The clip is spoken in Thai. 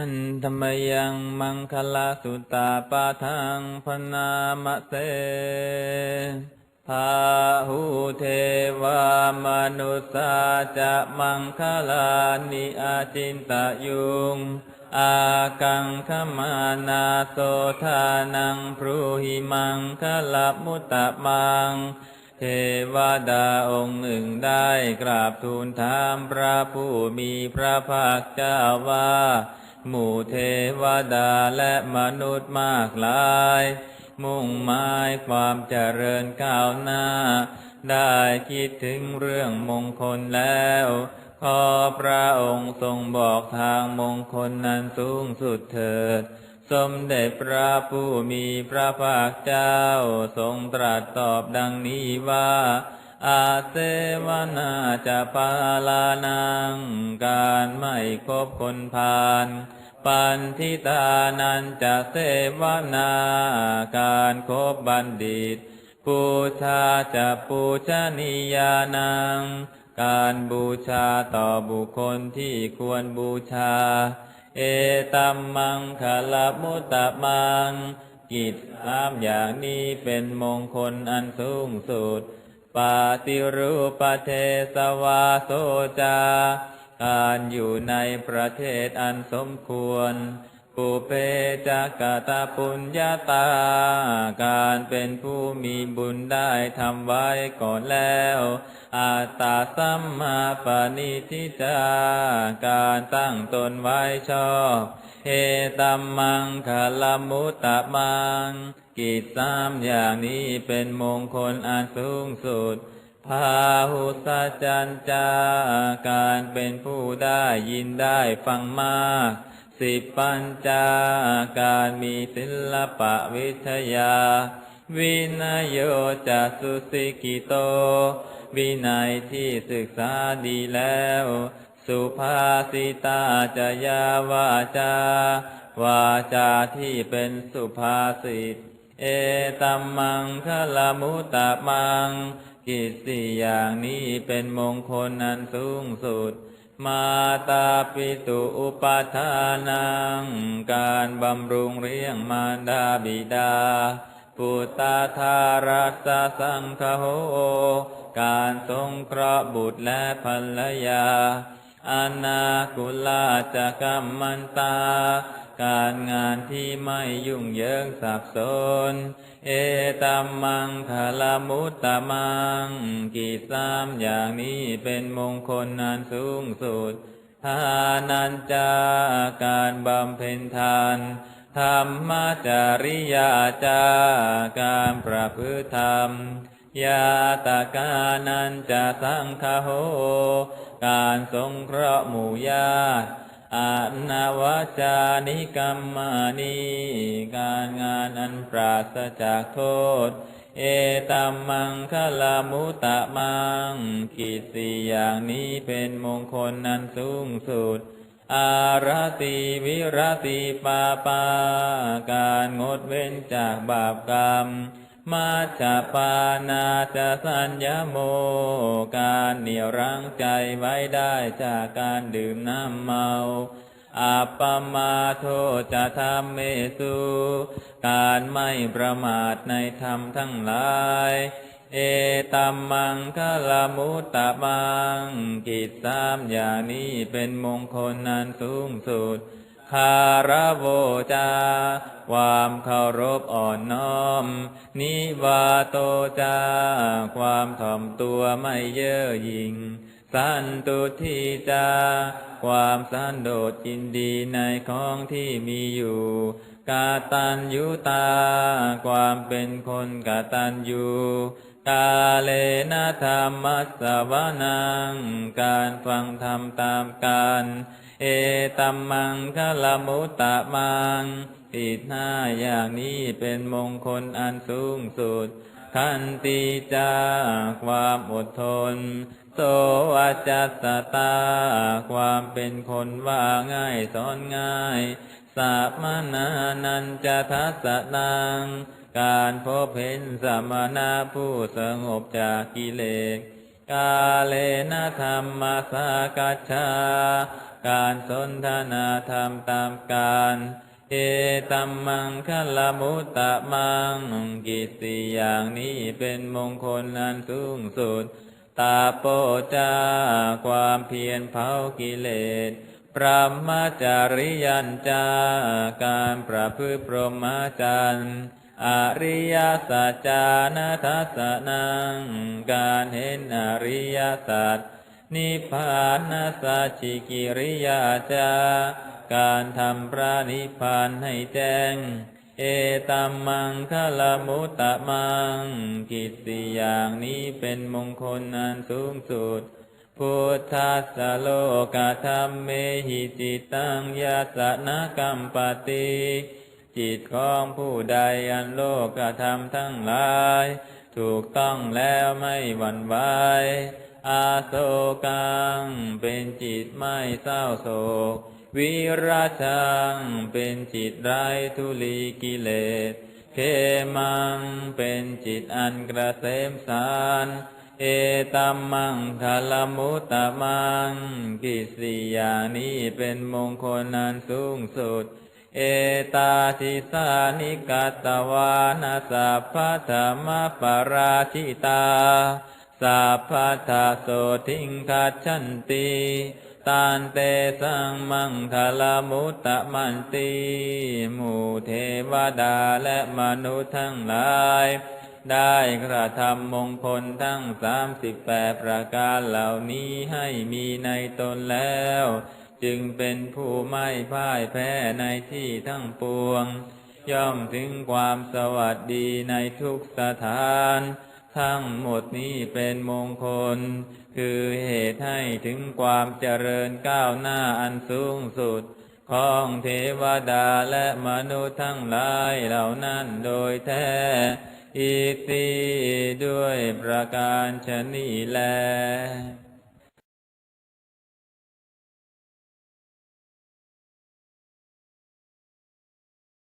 อันธรรมยังมังคลาสุตาปาทังพนามะเสพาหูเทวามนุสสาจะมังคลานิอาจินตะยุง อากังขมานาโสทานังพรูหิมังคลามุตตะมัง เทวดาองค์หนึ่งได้กราบทูลถามพระผู้มีพระภาคเจ้าว่า หมู่เทวดาและมนุษย์มากหลาย มุ่งหมายความเจริญก้าวหน้า ได้คิดถึงเรื่องมงคลแล้ว ขอพระองค์ทรงบอกทางมงคลนั้นสูงสุดเถิด สมเด็จพระผู้มีพระภาคเจ้าทรงตรัสตอบดังนี้ว่าอาเสวนาจะปาลานัง การไม่คบคนพาล ปันทิตานันจะเสวนาการคบบัณฑิตปูชาจะปูชนียานัง การบูชาต่อบุคคลที่ควรบูชา เอตัมมังคลมุตตะมัง กิจสามอย่างนี้เป็นมงคลอันสูงสุด ปาติรูปเทสวาโสจา การอยู่ในประเทศอันสมควร ปุเพจักตาปุญญาตา การเป็นผู้มีบุญได้ทำไว้ก่อนแล้ว อาตาสัมมาปณิทิจาการตั้งตนไว้ชอบเฮตัมมังคลมุตตะมัง กิจสามอย่างนี้เป็นมงคลอันสูงสุด พาหุสัจจันจาการเป็นผู้ได้ยินได้ฟังมากสิปัญจาการมีศิลปะวิทยา วินโยจะสุสิกิโต วินัยที่ศึกษาดีแล้ว สุภาสิตาจะยาวาจาวาจาที่เป็นสุภาษิต เอตัมมังคลมุตตะมัง กิจสี่อย่างนี้เป็นมงคลนันสูงสุด มาตาปิตุอุปทานัง การบำรุงเลี้ยงมารดาบิดา ปุตตาธารัสสังคโห การสงเคราะห์บุตรและภรรยา อนาคุลาจะกัมมันตา การงานที่ไม่ยุ่งเหยิงสับสน เอตัมมังคลมุตตมัง กิจสามอย่างนี้เป็นมงคลนันสูงสุดทานันจาการบำเพ็ญทานธรรมจาริยาจาการประพฤติธรรม ยาตากานันจะสังคโห การสงเคราะห์หมู่ญาติอานาวจานิกรรมานีการงานอันปราศจากโทษ เอตัมมังคลามุตตะมังกิจสี่อย่างนี้เป็นมงคลนันสูงสุด อารติวิรติปาปา การงดเว้นจากบาปกรรม มาจาปานาจะสัญญโม การเหนี่ยวรั้งใจไว้ได้จากการดื่มน้ำเมาอัปปมาโทจะทำเมสุการไม่ประมาทในธรรมทั้งหลาย เอตัมมังคลมุตตะมัง กิจสามอย่างนี้เป็นมงคลนันสูงสุด คาระโวจา ความเคารพอ่อนน้อม นิวาโตจา ความถ่อมตัวไม่เย่อหยิ่ง สันตุทีจา ความสันโดษยินดีในของที่มีอยู่กาตัญยุตา ความเป็นคนกาตัญญู กาเลนะธรรมัสสวนัง การฟังธรรมตามการ เอตัมมังคลมุตตะมังติดห้าอย่างนี้เป็นมงคลอันสูงสุด ขันติจาความอดทน โสวจัสตา ความเป็นคนว่าง่ายสอนง่าย สามานานันจะทัสนัง การพบเห็นสมณะผู้สงบจากกิเลสกาเลนะธรรมสากัจฉาการสนทนาธรรมตามการเอตัมมังคลมุตตะมังกิจสี่อย่างนี้เป็นมงคลอันสูงสุด ตาโปจาความเพียรเผากิเลสพระมจาริยันจาการประพฤติพรหมจรรย์ อริยสัจจานาทัสนังการเห็นอริยสัจนิพพานสัจจิกิริยาจาการทำพระนิพพานให้แจ้ง เอตัมมังคลมุตตะมัง กิจสี่อย่างนี้เป็นมงคลอันสูงสุด พุทธัสโลกธรรมเมหิจิตตังยาสนะกัมปติ จิตของผู้ใดอันโลกธรรมทั้งหลาย ถูกต้องแล้วไม่หวั่นไหวอาโศกังเป็นจิตไม่เศร้าโศก วิราชังเป็นจิตไร้ทุลีกิเลสเขมังเป็นจิตอันกระเสมสารเอตัมมังคลมุตตะมังกิสี่อย่างนี้เป็นมงคลอันสูงสุด เอตาทิสานิกตวานาสัพพะธรรมปาราชิตาสัพพะทาโสทิงคัจฉันติตานเตสังมังคลมุตตะมันติหมู่เทวดาและมนุษย์ทั้งหลาย ได้กระทำมงคลทั้งสามสิบแปดประการเหล่านี้ให้มีในตนแล้ว จึงเป็นผู้ไม่พ่ายแพ้ในที่ทั้งปวง ย่อมถึงความสวัสดีในทุกสถาน ทั้งหมดนี้เป็นมงคล คือเหตุให้ถึงความเจริญก้าวหน้าอันสูงสุด ของเทวดาและมนุษย์ทั้งหลายเหล่านั้นโดยแท้อิติด้วยประการชนีแล